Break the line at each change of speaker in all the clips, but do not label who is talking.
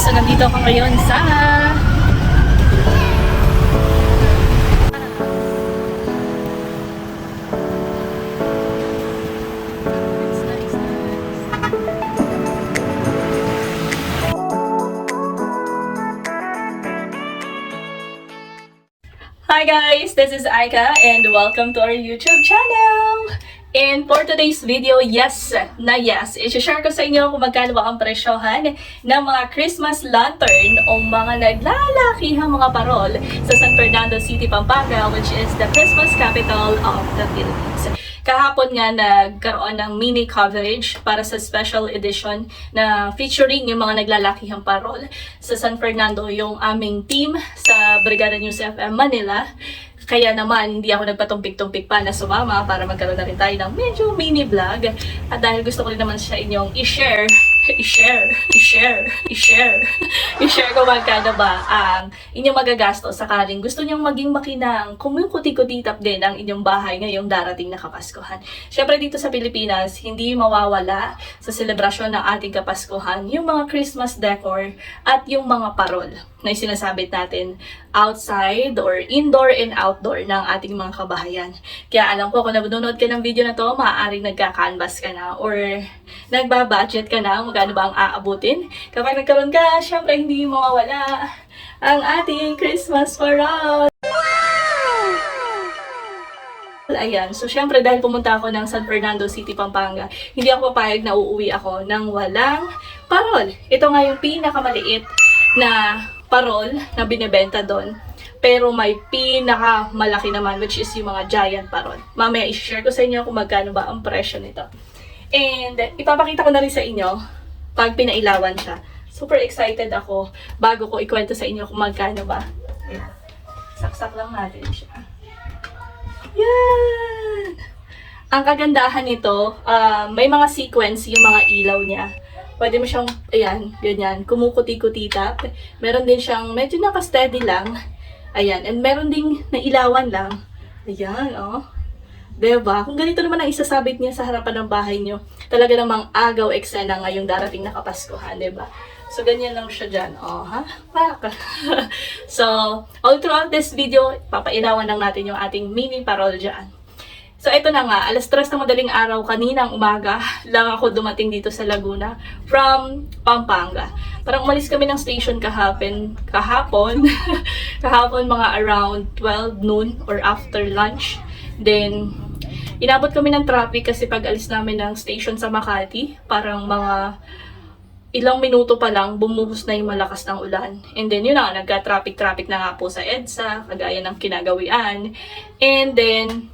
so nandito ako ngayon sa Hi guys, this is Aika and welcome to our YouTube channel! And for today's video, yes na yes, i-share ko sa inyo kung magkano ba ang presyohan ng mga Christmas lantern o mga naglalakihang mga parol sa San Fernando City, Pampanga, which is the Christmas capital of the Philippines. Kahapon nga nagkaroon ng mini coverage para sa special edition na featuring yung mga naglalakihang parol sa San Fernando, yung aming team sa Brigada News FM Manila. Kaya naman, hindi ako nagpatumpik-tumpik pa na sumama para magkaroon na rin tayo ng medyo mini vlog. At dahil gusto ko rin naman siya inyong i-share, i-share, i-share, i-share, i-share ko magkano ba ang inyong magagastos sakaling gusto niyong maging makinang, kumukuti-kutitap din ang inyong bahay ngayong darating na Kapaskuhan. Siyempre dito sa Pilipinas, hindi mawawala sa selebrasyon ng ating Kapaskuhan yung mga Christmas decor at yung mga parol na sinasabit natin outside or indoor and outdoor ng ating mga kabahayan. Kaya alam ko kung nanonood ka ng video na to, maaaring nagka-canvas ka na or nagbabudget ka na kung magkano ba ang aabutin. Kapag nagkaroon ka, syempre hindi mawawala ang ating Christmas parol. Ayan. So, syempre, dahil pumunta ako ng San Fernando City, Pampanga, hindi ako papayag na uuwi ako ng walang parol. Ito nga yung pinakamaliit na parol na binibenta doon. Pero may pinakamalaki naman, which is yung mga giant parol. Mamaya, i-share ko sa inyo kung magkano ba ang presyo nito. And, ipapakita ko na rin sa inyo pag pinailawan siya. Super excited ako bago ko ikwento sa inyo kung magkano ba. Ayan. Saksak lang natin siya. Yan! Ang kagandahan nito, ah, may mga sequence yung mga ilaw niya. Pwede mo siyang, ayan, ganyan, kumukuti-kutita. Meron din siyang medyo naka-steady lang. Ayan, and meron ding nailawan lang. Ayan, oh. 'Di ba? Kung ganito naman ang isasabit niya sa harapan ng bahay niyo, talaga namang agaw eksena ngayong darating na Kapaskuhan, 'di ba? So, ganyan lang siya dyan. Oh, ha? Pak. so, all throughout this video, papailawan lang natin yung ating mini parol dyan. So, ito na nga. Alas 3 ng madaling araw, kaninang umaga, lang ako dumating dito sa Laguna from Pampanga. Parang umalis kami ng station kahapon, kahapon, kahapon mga around 12 noon or after lunch. Then, inabot kami ng traffic kasi pag alis namin ng station sa Makati, parang mga ilang minuto pa lang, bumuhos na yung malakas ng ulan. And then, yun na, nagka-traffic-traffic na nga po sa EDSA, kagaya ng kinagawian. And then,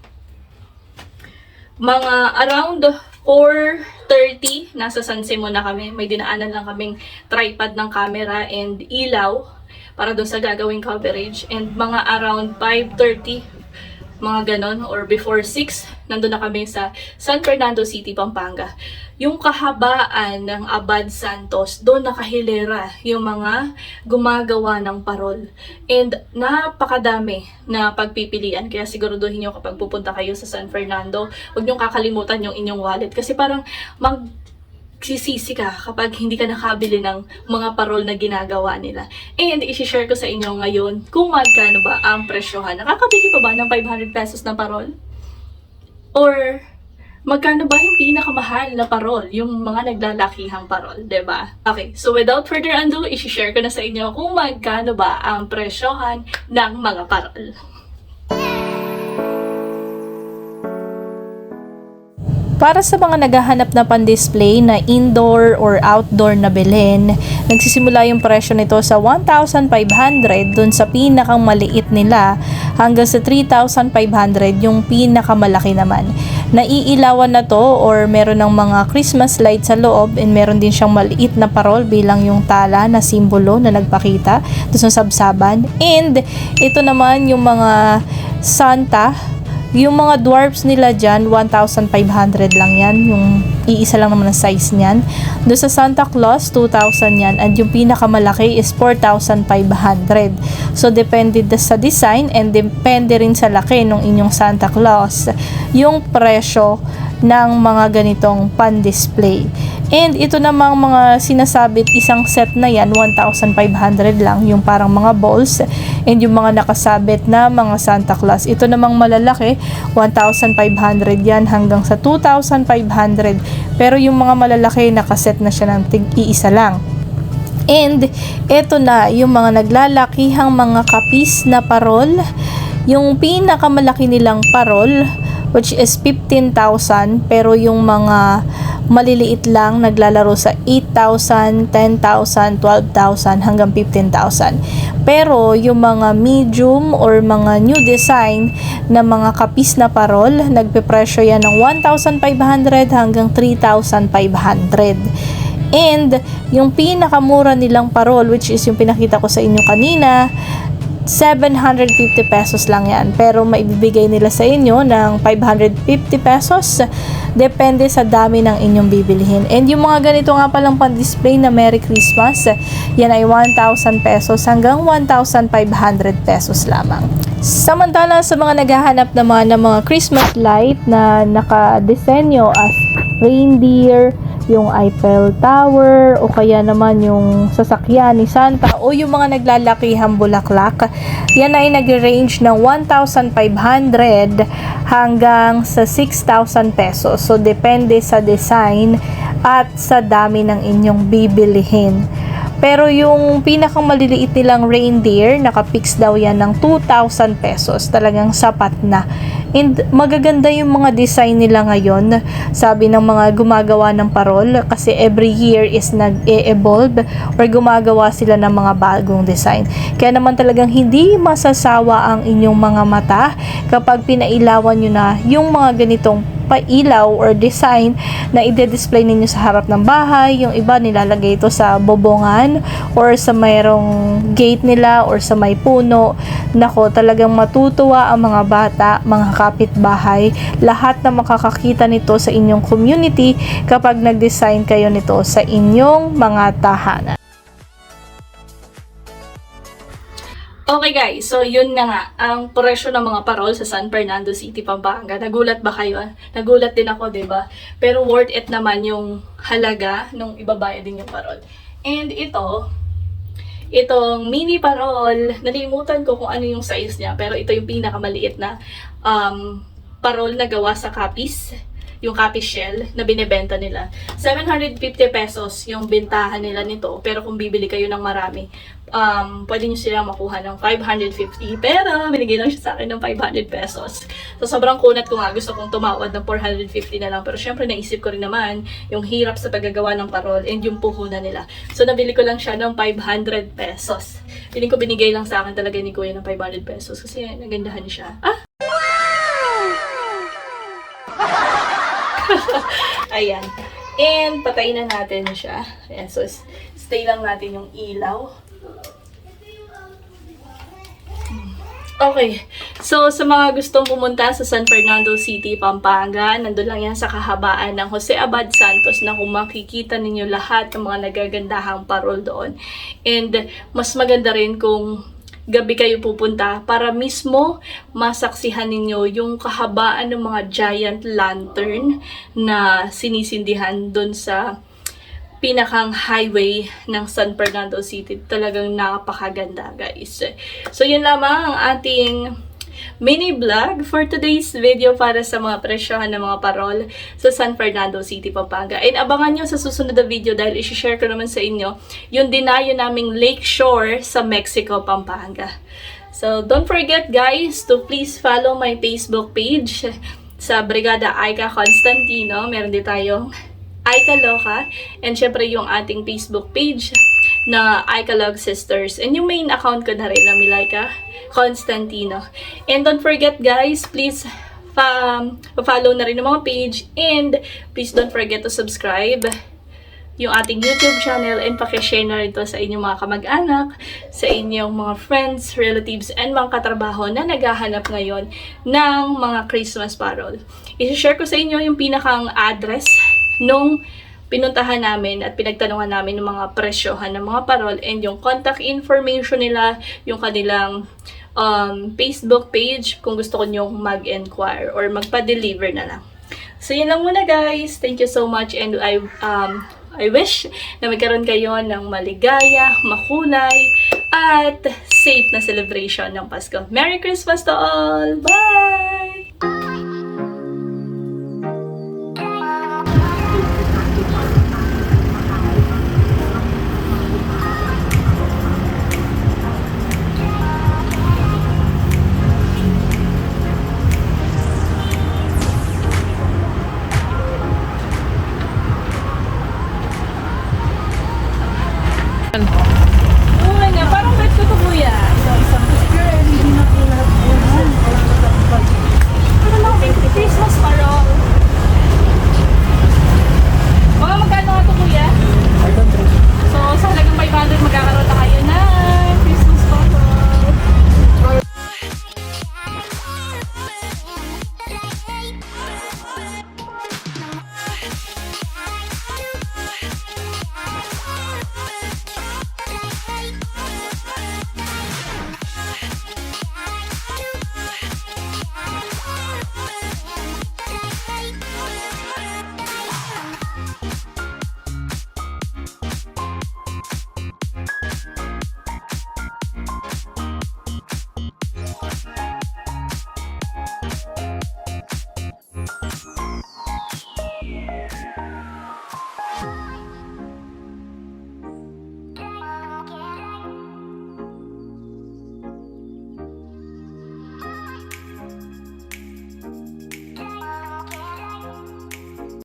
mga around 4.30, nasa San Simon na kami. May dinaanan lang kaming tripod ng camera and ilaw para doon sa gagawing coverage. And mga around 5.30, mga ganon, or before 6, nandun na kami sa San Fernando City, Pampanga. Yung kahabaan ng Abad Santos, doon nakahilera yung mga gumagawa ng parol. And napakadami na pagpipilian. Kaya siguraduhin nyo kapag pupunta kayo sa San Fernando, huwag nyo kakalimutan yung inyong wallet. Kasi parang mag sisisi ka kapag hindi ka nakabili ng mga parol na ginagawa nila. And isi-share ko sa inyo ngayon kung magkano ba ang presyohan. Nakakabili pa ba ng 500 pesos na parol? Or magkano ba yung pinakamahal na parol? Yung mga naglalakihang parol, ba? Okay, so without further ado, isi-share ko na sa inyo kung magkano ba ang presyohan ng mga parol.
Para sa mga naghahanap na pan-display na indoor or outdoor na bilhin, nagsisimula yung presyo nito sa 1,500 dun sa pinakang maliit nila hanggang sa 3,500 yung pinakamalaki naman. Naiilawan na to or meron ng mga Christmas light sa loob and meron din siyang maliit na parol bilang yung tala na simbolo na nagpakita doon sa sabsaban. And ito naman yung mga Santa yung mga dwarfs nila dyan, 1,500 lang yan. Yung iisa lang naman ang size niyan. Doon sa Santa Claus, 2,000 yan. And yung pinakamalaki is 4,500. So, depende sa design and depende rin sa laki ng inyong Santa Claus yung presyo ng mga ganitong pan-display. And ito namang mga sinasabit isang set na yan, 1,500 lang, yung parang mga balls. And yung mga nakasabit na mga Santa Claus. Ito namang malalaki, 1,500 yan hanggang sa 2,500. Pero yung mga malalaki, nakaset na siya ng tig-iisa lang. And eto na yung mga naglalakihang mga kapis na parol. Yung pinakamalaki nilang parol which is 15,000 pero yung mga maliliit lang naglalaro sa 8,000, 10,000, 12,000 hanggang 15,000. Pero yung mga medium or mga new design na mga kapis na parol, nagpe-presyo yan ng 1,500 hanggang 3,500. And yung pinakamura nilang parol which is yung pinakita ko sa inyo kanina 750 pesos lang yan. Pero maibibigay nila sa inyo ng 550 pesos. Depende sa dami ng inyong bibilihin. And yung mga ganito nga palang pan-display na Merry Christmas, yan ay 1,000 pesos hanggang 1,500 pesos lamang. Samantala sa mga naghahanap naman ng mga Christmas light na nakadesenyo as reindeer, yung Eiffel Tower o kaya naman yung sasakyan ni Santa o yung mga naglalakihang bulaklak yan ay nag-range ng 1,500 hanggang sa 6,000 pesos so depende sa design at sa dami ng inyong bibilihin pero yung pinakang maliliit nilang reindeer, nakapix daw yan ng 2,000 pesos. Talagang sapat na. And magaganda yung mga design nila ngayon. Sabi ng mga gumagawa ng parol kasi every year is nag-e-evolve or gumagawa sila ng mga bagong design. Kaya naman talagang hindi masasawa ang inyong mga mata kapag pinailawan nyo na yung mga ganitong pailaw or design na ide-display ninyo sa harap ng bahay. Yung iba nilalagay ito sa bobongan or sa mayroong gate nila or sa may puno. Nako, talagang matutuwa ang mga bata, mga kapitbahay, lahat na makakakita nito sa inyong community kapag nag-design kayo nito sa inyong mga tahanan.
Okay guys, so yun na nga, ang presyo ng mga parol sa San Fernando City, Pampanga. Nagulat ba kayo? Nagulat din ako, ba? Pero worth it naman yung halaga nung ibabayad din yung parol. And ito, itong mini parol, nalimutan ko kung ano yung size niya, pero ito yung pinakamaliit na um, parol na gawa sa kapis yung copy shell na binebenta nila. 750 pesos yung bintahan nila nito. Pero kung bibili kayo ng marami, um, pwede nyo silang makuha ng 550. Pero binigay lang siya sa akin ng 500 pesos. So sobrang kunat ko nga. Gusto kong tumawad ng 450 na lang. Pero syempre naisip ko rin naman yung hirap sa paggagawa ng parol and yung puhunan nila. So nabili ko lang siya ng 500 pesos. Piling ko binigay lang sa akin talaga ni Kuya ng 500 pesos kasi nagandahan siya. Ah! Ayan. And patayin na natin siya. Ayan, so stay lang natin yung ilaw. Okay. So, sa mga gustong pumunta sa San Fernando City, Pampanga, nandun lang yan sa kahabaan ng Jose Abad Santos na kung makikita ninyo lahat ng mga nagagandahang parol doon. And mas maganda rin kung gabi kayo pupunta para mismo masaksihan ninyo yung kahabaan ng mga giant lantern na sinisindihan doon sa pinakang highway ng San Fernando City. Talagang napakaganda, guys. So, yun lamang ang ating mini vlog for today's video para sa mga presyohan ng mga parol sa San Fernando City, Pampanga. And abangan nyo sa susunod na video dahil isi-share ko naman sa inyo yung dinayo naming lake shore sa Mexico, Pampanga. So, don't forget guys to please follow my Facebook page sa Brigada Aika Constantino. Meron din tayong Aika Loka and syempre yung ating Facebook page na Ikalog Sisters. And yung main account ko na rin na Milaika Constantino. And don't forget guys, please pa follow na rin ng mga page and please don't forget to subscribe yung ating YouTube channel and pakishare na rin to sa inyong mga kamag-anak, sa inyong mga friends, relatives, and mga katrabaho na naghahanap ngayon ng mga Christmas parol. I-share ko sa inyo yung pinakang address nung pinuntahan namin at pinagtanungan namin ng mga presyohan ng mga parol and yung contact information nila, yung kanilang um, Facebook page kung gusto ko nyong mag-enquire or magpa-deliver na lang. So, yun lang muna guys. Thank you so much and I um, I wish na magkaroon kayo ng maligaya, makulay, at safe na celebration ng Pasko. Merry Christmas to all! Bye!